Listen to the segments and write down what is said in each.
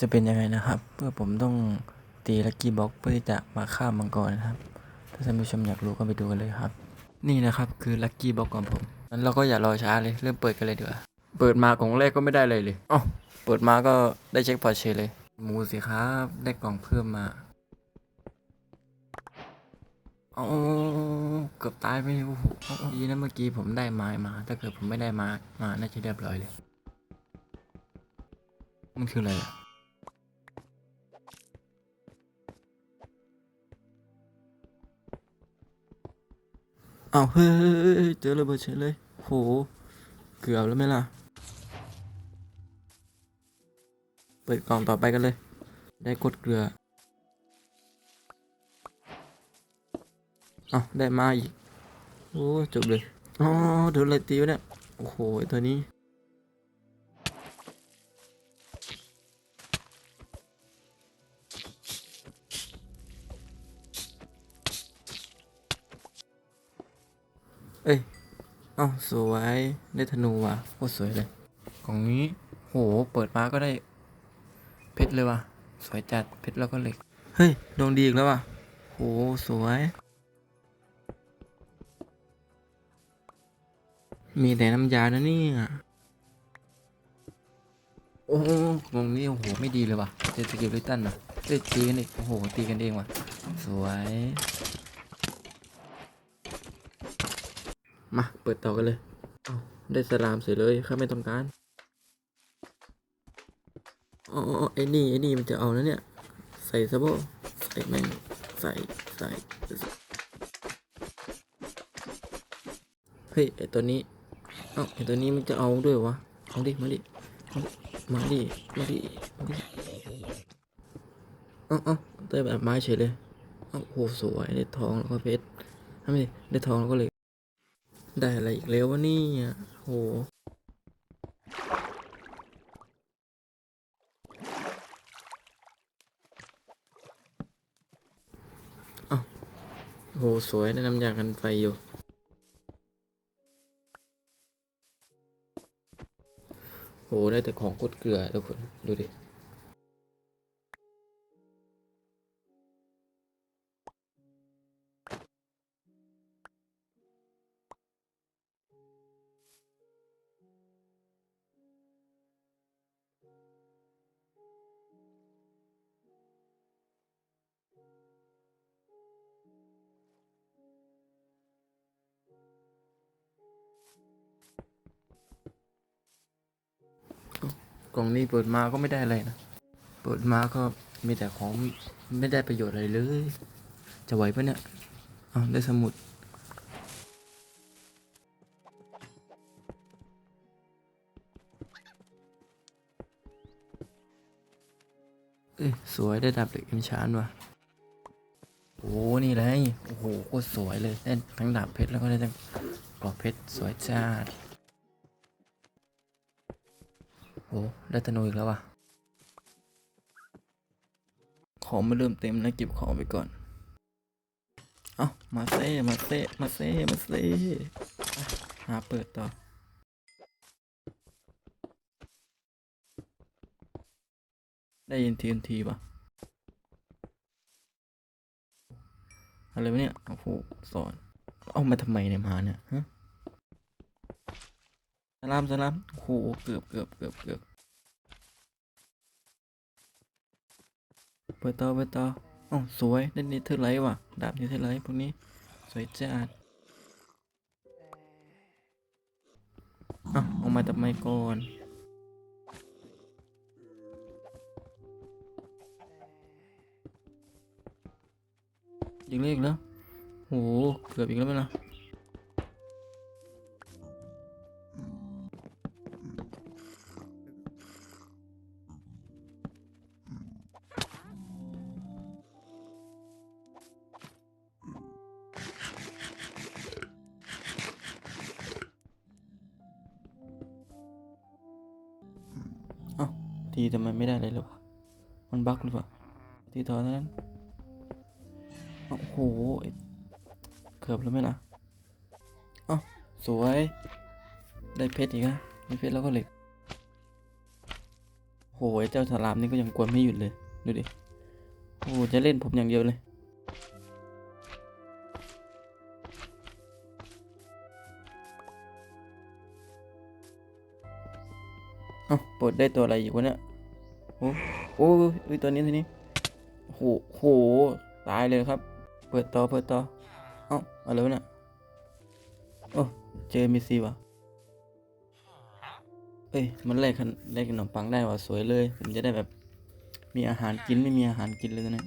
จะเป็นยังไงนะครับ เพื่อผมต้องตีลักกี้บ็อกเพื่อที่จะมาฆ่ามังกรนะครับ ถ้าท่านผู้ชมอยากรู้ก็ไปดูกันเลยครับ นี่นะครับคือลักกี้บ็อกของผมงั้นเราก็อย่ารอช้าเลยเริ่มเปิดกันเลยดีกว่าเปิดมาของแรกก็ไม่ได้เลยเลยอ๋อเปิดมาก็ได้เช็คพอร์ตเชยเลย หมูสิครับได้กล่องเพิ่มมาอ๋อเกือบตายไปโอ้โหดีนะเมื่อกี้ผมได้ไม้มา ถ้าเกิดผมไม่ได้มามาน่าจะเรียบร้อยเลย มันคืออะไรอะ อ้าวเฮ้ยเจอระเบิดเฉยเลย โห เกือบแล้วไหมล่ะ เปิดกล่องต่อไปกันเลย ได้กดเกลือเอาได้มาอีก โอ้จบเลย อ๋อโดนอะไรตีวะเนี่ย โอ้โหตัวนี้ เอ้ย เอ้าสวยได้ธนูว่ะโคตรสวยเลยของนี้โหเปิดมาก็ได้ เพชรเลยว่ะ สวยจัดเพชรแล้วก็เหล็ก เฮ้ยดวงดีอีกแล้วว่ะโหสวย มีแต่น้ำยานะเนี่ยโอ้ตรงนี้โอ้โหไม่ดีเลยว่ะเจอสกิลลิตันอะเล่นตีกันอีกโอ้โหตีกันเองว่ะ สวย มา เปิดต่อกันเลยเอาได้สลามเสร็จเลยข้าไม่ต้องการอ๋ออ๋อไอ้นี่ไอ้นี่มันจะเอานะเนี่ย ใส่ซะบ่ใส่แม่งใส่ใส่เฮ้ยไอตัวนี้เอ้าไอตัวนี้มันจะเอาด้วยวะเอาดิมาดิมาดิมาดิมาดิเอ้าเอ้าได้แบบไม้เฉยเลยเอ้าโหสวยได้ทองแล้วก็เพชรทำไมได้ทองแล้วก็เหล็ก ได้อะไรอีกแล้ววะนี่โหอ้าวโห สวยได้น้ำยากันไฟอยู่ โห ได้แต่ของกดเกลือทุกคน ดูดิ กล่องนี้เปิดมาก็ไม่ได้อะไรนะ เปิดมาก็มีแต่ของไม่ได้ประโยชน์อะไรเลย จะไหวปะเนี่ยเอาได้สมุด เอ้ยสวยได้ดับเหล็กเอ็มชานว่ะ โอ้นี่เลย โอ้โหโคตรสวยเลย ได้ทั้งดาบเพชรแล้วก็ได้ทั้งกรอบเพชรสวยจ้า ได้ธนูอีกแล้วว่ะ ของไม่เริ่มเต็มนะเก็บของไปก่อน เอา้ามาเซ่มาเซ่มาเซ่มาเซ่หาเปิดต่อได้ยินทีนทีป่ะอะไรวะเนี่ย โอ้โหสอน เอามาทำไมเนี่ยมาเนี่ยฮะ ลามสลามโหเกือบเกือบเกือบเกือบเปิดต่อเปิดต่ออ๋อสวยได้นิเทอไลทว่ะ ดาบนิเทอไลทพวกนี้ สวยจัดอะออกมาทำไมก่อนยิงเลขแล้วโหเกือบอีกแล้วไหมล่ะ ทีทำไมไม่ได้เลยหรอวะมันบั๊กหรือเปล่าทีตอนนั้นโอ้โหเกือบแล้วไหมล่ะอ้าสวย ได้เพชรอีกนะได้เพชรแล้วก็เหล็กโหยเจ้าสลามนี่ก็ยังกวนไม่หยุดเลย ดูดิ โอ้จะเล่นผมอย่างเดียวเลย เอ้าปลดได้ตัวอะไรอยู่วะเนี่ยโอ้โอ้ยตัวนี้ตัวนี้โหโหตายเลยครับ เปิดต่อเปิดต่อเอ้าอะไรวะเนี่ยโอ้เจอมีซีวะเอ้ยมันแลกขนแลกขนมปังได้ว่ะสวยเลย ผมจะได้แบบ มีอาหารกินไม่มีอาหารกินเลยนนี้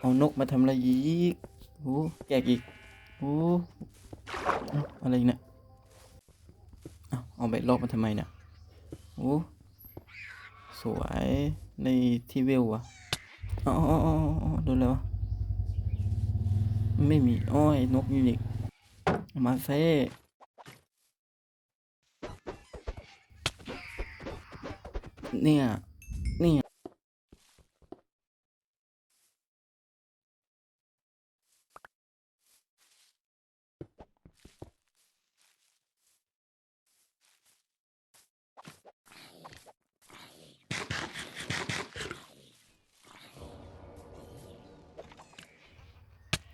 เอานกมาทำอะไรอีกโอ้แกกอีกโอ้อะไรเนี่ย เอาเอาใบลอกมาทำไมเนี่ย โอ้ สวยในที่เวลว่ะอ๋อโดนแล้วะ ไม่มี อ้อย นกอยู่อีกมาเซ่เนี่ย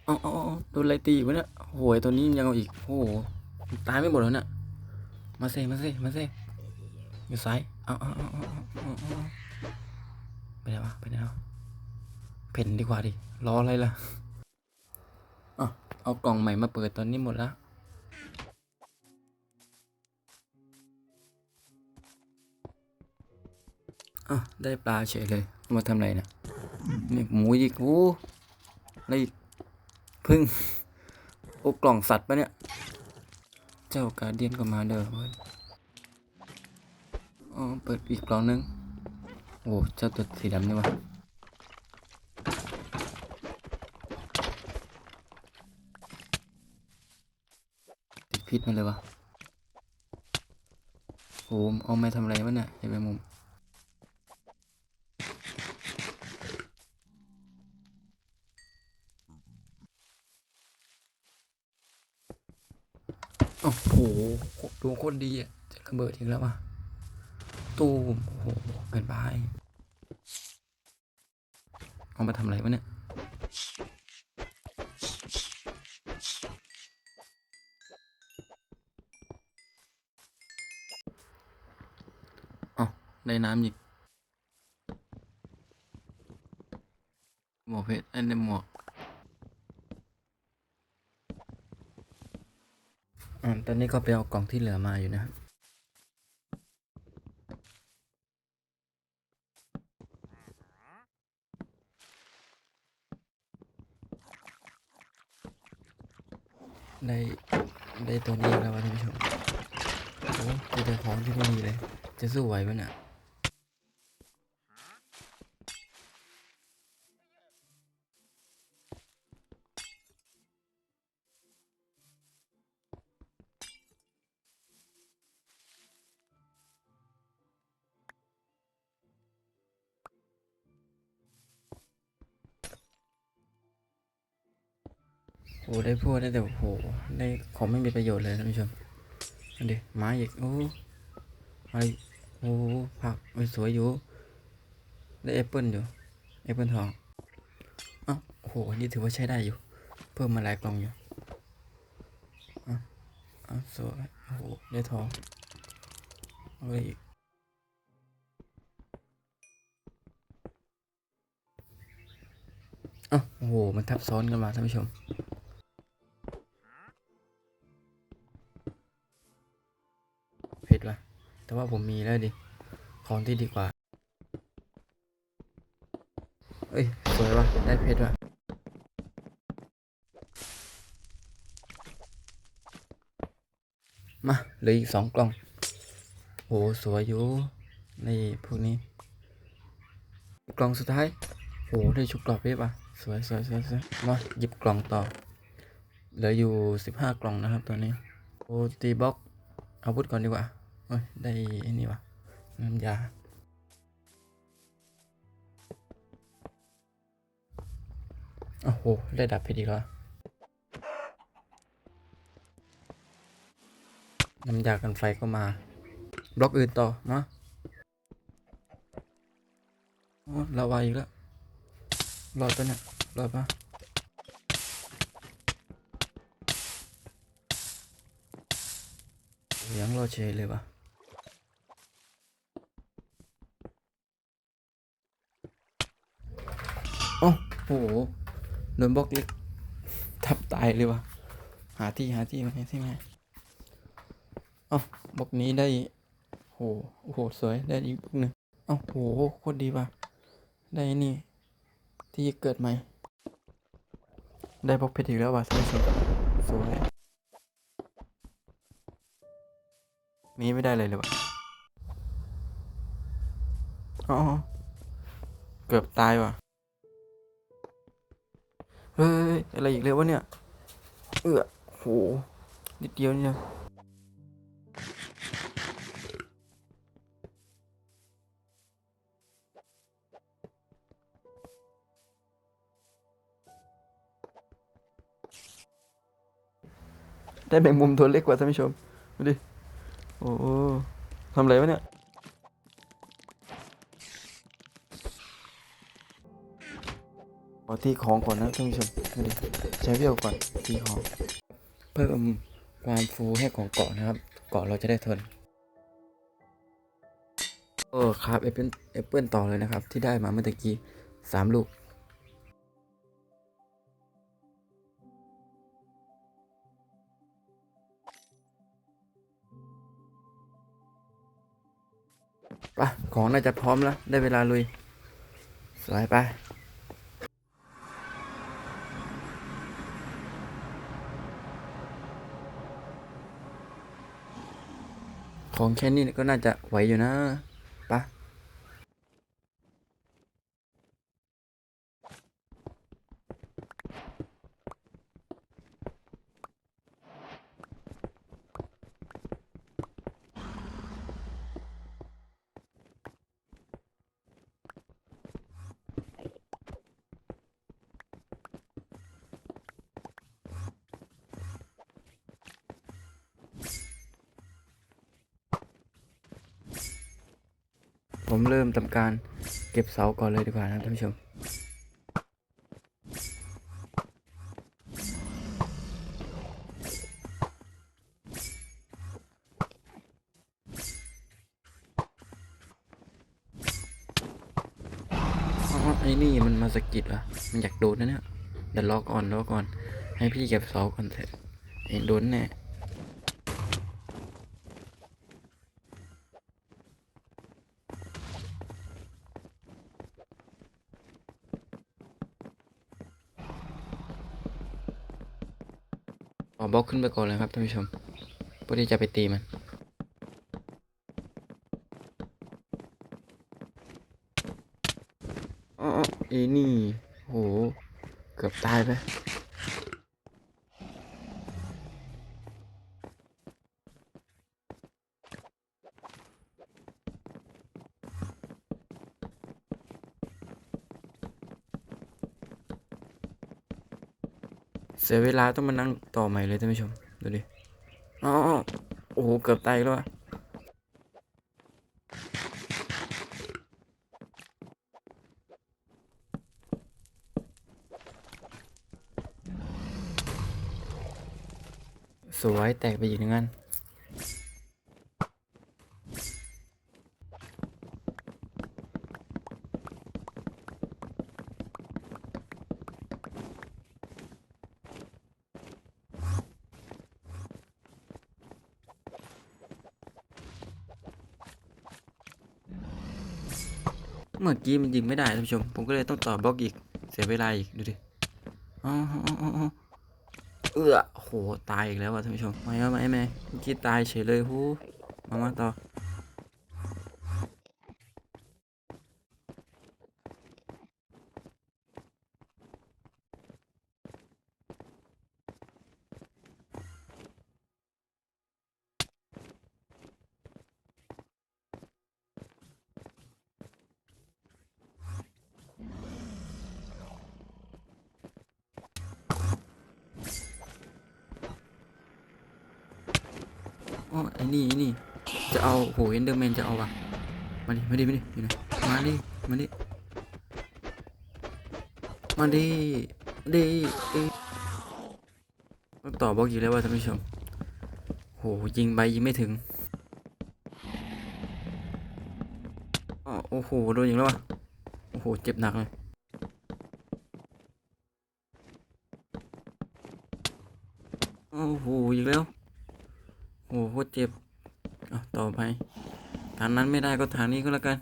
อาเอาเอาโดนอะไรตีวะเนี่ยโหยตัวนี้ยังเอาอีกโอ้โหตายไม่หมดแล้วเนี่ยมาเซ่มาเซ่มาเซ่อยู่ซ้ายเอาเอาเอาเอาเอาเอาเอาไปไหนวะไปไหนวะเพ่นดีกว่าดิรออะไรล่ะอะเอากล่องใหม่มาเปิดตอนนี้หมดแล้วอะได้ปลาเฉยเลย มาทำอะไรเนี่ยนี่หมูอีกโอ้อะไรอีก พึ่งโอ้กล่องสัตว์ปะเนี่ย เจ้าการเดียนก็มาเด้อเว้ยอ๋อเปิดอีกกล่องนึง โอ้เจ้าตัวสีดำนี่วะติดพิษมาเลยวะโอ้เอาไม่ทำอะไรวะเนี่ยอย่าไปมุม โอ้โห ดวงโคตรดีอะจะระเบิดอีกแล้วอะตูมโอ้โหเกินไปเอามาทำอะไรวะเนี่ยเอาได้น้ำอีกหมวกเพชรไอ้ในหมวก อ่าตอนนี้ก็ไปเอากล่องที่เหลือมาอยู่นะครับได้ได้ตัวนี้แล้ววะท่านผู้ชมโอ้เจอแต่ของที่ไม่ดีเลย จะสู้ไหวปะเนี่ย ได้พวกได้แต่โอ้โหได้ของไม่มีประโยชน์เลยท่านผู้ชมอันเดีไม้อีกโอ้อะไรโอ้ผักมันสวยอยู่ ได้แอปเปิลอยู่แอปเปิลทองอ้าโอ้โหอันนี่ถือว่าใช้ได้อยู่ เพิ่มมาหลายกล่องอยู่อ้าอ้าสวยโอ้โหได้ทองอาไปอีกอ้าโอ้โหมันทับซ้อนกันมาท่านผู้ชม เพชรวะแต่ว่าผมมีแล้วดิ ของที่ดีกว่า เอ้ย สวยวะได้เพชรวะมาเหลืออีกสองกล่อง โห สวยอยู่ในพวกนี้ กล่องสุดท้าย โห ได้ชุดกรอบเพชรวะสวยสวยสวยสวยมาหยิบกล่องต่อ เหลืออยู่สิบห้ากล่องนะครับตัวนี้ โอตีบ็อก อาวุธก่อนดีกว่าโอ้ยได้อ้นี่วะน้ำยาโอ้โห ได้ดับเพชรอีกแล้วน้ำยากันไฟก็มา บล็อกอื่นต่อ มาอ๋อลาวาอีกแล้วรอดปะเนี่ยรอดปะ โอ้ยังรอเฉยเลยวะโอ้โหโดนบล็อกเล็กทับตายเลยวะหาที่หาที่มาให้ที่มาเอ้าบล็อกนี้ได้โหโอ้โหสวยได้อีกบล็อกหนึ่งเอ้าโหโคตรดีว่ะได้นี่ที่เกิดใหม่ ได้บล็อกเพชรอีกแล้วว่ะท่านผู้ชมสวย มีไม่ได้เลยเลยวะอ๋อ เกือบตายว่ะ เฮ้ย อะไรอีกเลยวะเนี่ย เอือโห นิดเดียวเนี่ยได้แบ่งมุมตัวเล็กกว่าท่านผู้ชม ดูดิ โอ้ทำอะไรวะเนี่ยขอที่ของก่อนนะท่านผู้ชมดูดิใช้เวก่อนที่ของ เพิ่มความฟูให้ของเกาะนะครับ เกาะเราจะได้ทนเออครับแอปเปิลแอปเปิลต่อเลยนะครับ ที่ได้มาเมื่อกี้สามลูก ของน่าจะพร้อมแล้ว ได้เวลาลุยสวยไปของแค่นี้ก็น่าจะไหวอยู่นะปะผมเริ่มทำ การเก็บเสาก่อนเลยดีกว่านะท่านผู้ชมไอ้นี่มันมาสกิดเหรอมันอยากโดนนะเนี่ยเดี๋ยวรอก่อนรอก่อน ให้พี่เก็บเสาก่อนเถอะไอ้โดนแน่ บล็อกขึ้นไปก่อนเลยครับท่านผู้ชมเพื่อที่จะไปตีมันอ๋อไอ้นี่โหเกือบตายไป สียเวลาต้องมานั่งต่อใหม่เลยท่านผู้ชม ดูดิอ๋อโอ้โห เกือบตายแล้วอะสวยแตกไปอีกหนึ่งอัน กี้มันยิงไม่ได้ท่านผู้ชม ผมก็เลยต้องต่อบล็อกอีก เสียเวลาอีก ดูดิอ๋อเอื้อโห ตายอีกแล้วว่ะท่านผู้ชม ไม่เอาไม่ไม่เมื่อกี้ตายเฉยเลยฮูมามาต่อไอ้นี่ไอ้นี่ จะเอาโหเอนเดอร์แมาดิมาดิมาดิอยู่ไหนมาดิมาดิมาดิดิดิต้องต่อบล็อกอยู่แล้วว่าท่านผู้ชมโหยิงไปยิงไม่ถึงอ้อโอ้โหโดนยิงแล้ววะโอ้โหเจ็บหนักเลยโอ้โหอีกแล้วโอ้โหโคตรเจ็บเอาต่อไป ทางนั้นไม่ได้ก็ทางนี้ก็แล้วกัน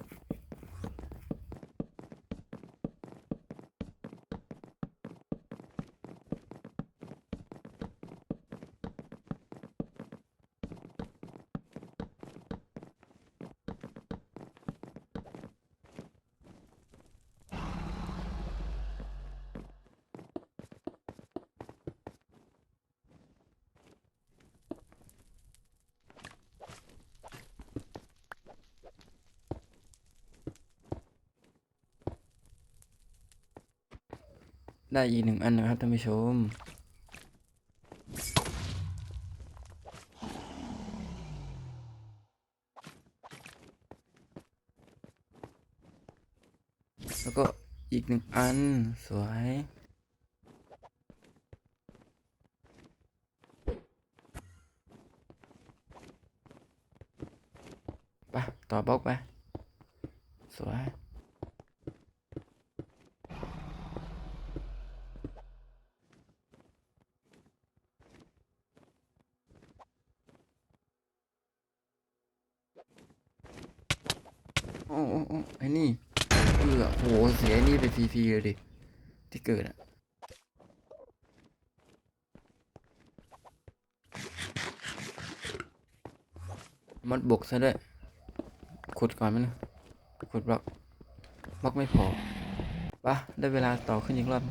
ได้อีกหนึ่งอันนะครับท่านผู้ชม แล้วก็อีกหนึ่งอันสวยไปต่อบล็อกไป สวย โอ้โอ้โอ้ไอ้นี่เออโหเสี ยไอ้นี่เลยดิ ที่เกิดอะมัดบกซะด้วย ขุดก่อนมั้ยนะขุดบล็อกบล็อกไม่พอปะได้เวลาต่อขึ้นอีกรอบ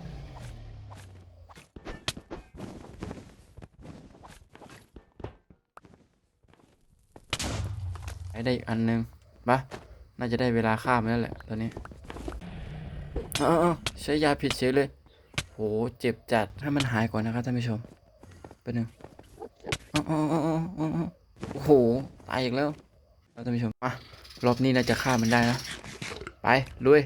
ได้อีกอันหนึงปะน่าจะได้เวลาข้ามแล้วแหละตอนนี้ เอ้าใช้ยาผิดเฉยเลยโหเจ็บจัดให้มันหายก่อนนะครับท่านผู้ชมไปหนึ่งเอ้าๆๆๆๆโอ้โหตายอีกแล้วแล้วท่านผู้ชมมารอบนี้น่าจะฆ่ามันได้นะไปลุย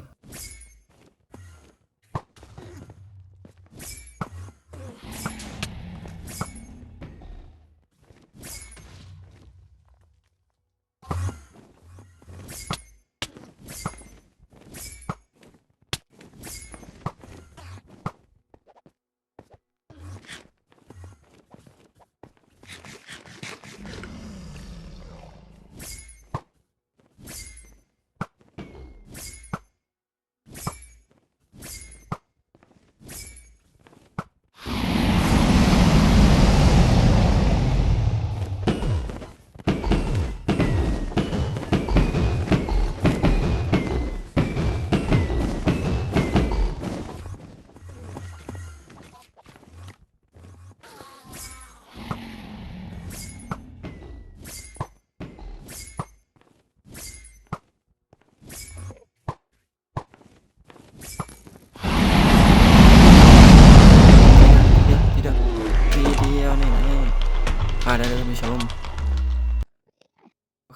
ตร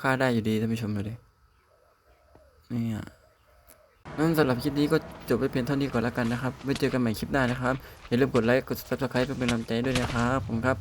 าได้อยู่ดีท่านผู้ชมดูดินี่อะนั่นสำหรับคลิปนี้ก็จบไปเพียงเท่านี้ก่อนแล้วกันนะครับ ไว้เจอกันใหม่คลิปหน้านะครับ อย่าลืมกดไลค์ กด subscribe เพื่อเป็นกำลังใจด้วยนะครับ ผมครับ